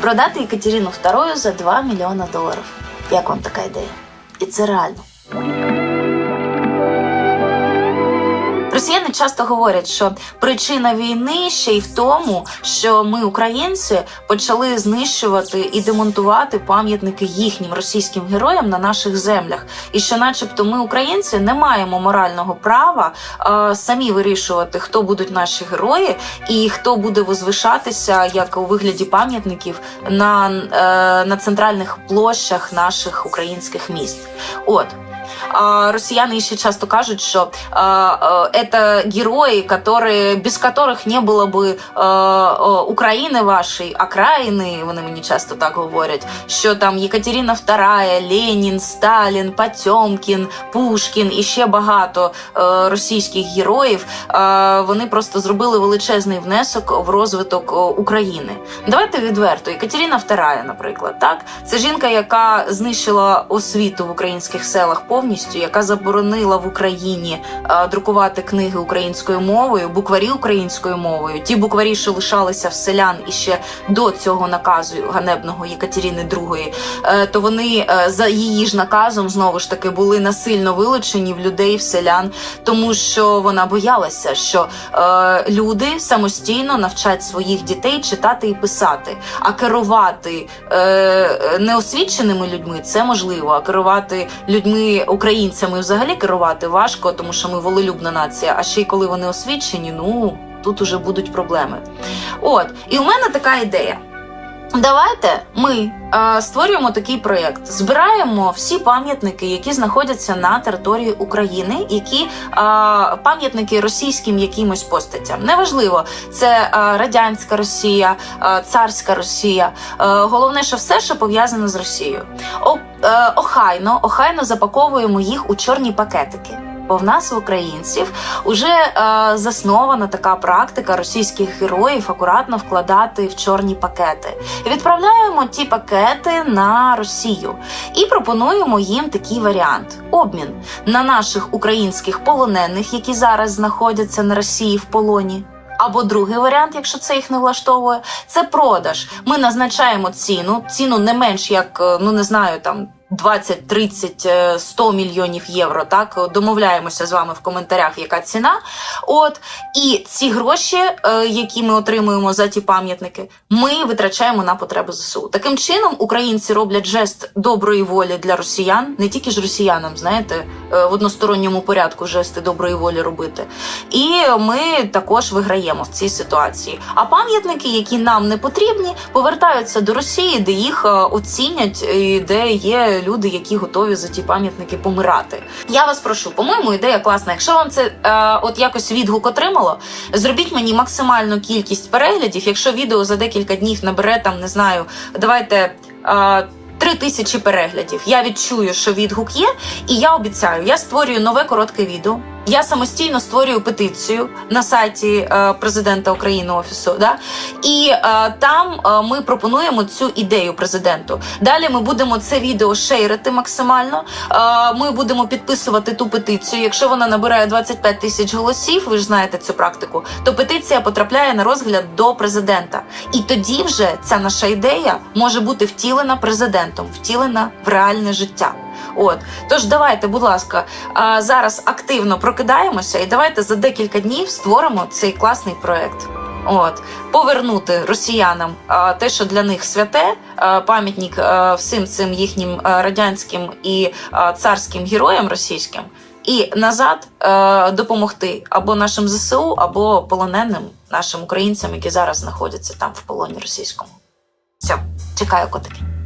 Продати Екатерину II за 2 мільйона доларів. Як вам така ідея? І це реально. Росіяни часто говорять, що причина війни ще й в тому, що ми, українці, почали знищувати і демонтувати пам'ятники їхнім російським героям на наших землях, і що, начебто, ми, українці, не маємо морального права е, самі вирішувати, хто будуть наші герої і хто буде возвишатися як у вигляді пам'ятників на, е, на центральних площах наших українських міст. От. А, Россияне ще часто кажуть, що а, а, это герои, которые, без которых не було би а, а, України вашої, окраїни, вони мені часто так говорять, що там Єкатерина II, Ленін, Сталін, Потьомкін, Пушкін і ще багато а, російських героїв, а, вони просто зробили величезний внесок в розвиток о, України. Давайте відверто, Єкатерина II, наприклад, так це жінка, яка знищила освіту в українських селах повністю, яка заборонила в Україні е, друкувати книги українською мовою, букварі українською мовою. Ті букварі, що лишалися в селян і ще до цього наказу ганебного Єкатерини II, е, то вони е, за її ж наказом знову ж таки були насильно вилучені в людей, в селян, тому що вона боялася, що люди самостійно навчать своїх дітей читати і писати, а керувати неосвіченими людьми це можливо, а керувати людьми українцями взагалі керувати важко, тому що ми волелюбна нація. А ще й коли вони освічені, ну тут уже будуть проблеми. От, і у мене така ідея. Давайте ми е, створюємо такий проєкт, збираємо всі пам'ятники, які знаходяться на території України, які е, пам'ятники російським якимось постатям. Неважливо, це е, радянська Росія, е, царська Росія. Е, головне, що все, що пов'язане з Росією. Е, охайно, охайно запаковуємо їх у чорні пакетики. Бо в нас в українців вже е, заснована така практика російських героїв акуратно вкладати в чорні пакети. Відправляємо ті пакети на Росію і пропонуємо їм такий варіант: обмін на наших українських полонених, які зараз знаходяться на Росії в полоні. Або другий варіант, якщо це їх не влаштовує, це продаж. Ми назначаємо ціну, ціну не менш як е, ну не знаю там. 20, 30, е, 100 мільйонів євро. Так домовляємося з вами в коментарях, яка ціна. От і ці гроші, е, які ми отримуємо за ті пам'ятники, ми витрачаємо на потреби ЗСУ. Таким чином, українці роблять жест доброї волі для росіян, не тільки ж росіянам, знаєте, е, в односторонньому порядку жести доброї волі робити. І ми також виграємо в цій ситуації. А пам'ятники, які нам не потрібні, повертаються до Росії, де їх е, оцінять, і де є люди, які готові за ті пам'ятники помирати. Я вас прошу, по-моєму, ідея класна. Якщо вам це е, от якось відгук отримало, зробіть мені максимальну кількість переглядів. Якщо відео за декілька днів набере там, не знаю, давайте. Е, Три тисячі переглядів. Я відчую, що відгук є, і я обіцяю, я створюю нове коротке відео. Я самостійно створюю петицію на сайті е, президента України офісу. Да? І е, там е, ми пропонуємо цю ідею президенту. Далі ми будемо це відео шейрити максимально. Ми будемо підписувати ту петицію. Якщо вона набирає 25 тисяч голосів, ви ж знаєте цю практику, то петиція потрапляє на розгляд до президента. І тоді вже ця наша ідея може бути втілена президентом, втілена в реальне життя. От тож давайте, будь ласка, зараз активно прокидаємося, і давайте за декілька днів створимо цей класний проект. От повернути росіянам а, те, що для них святе, а, пам'ятник а, всім цим їхнім а, радянським і а, царським героям російським, і назад а, допомогти або нашим ЗСУ, або полоненим нашим українцям, які зараз знаходяться там в полоні російському. Все, чекаю котики.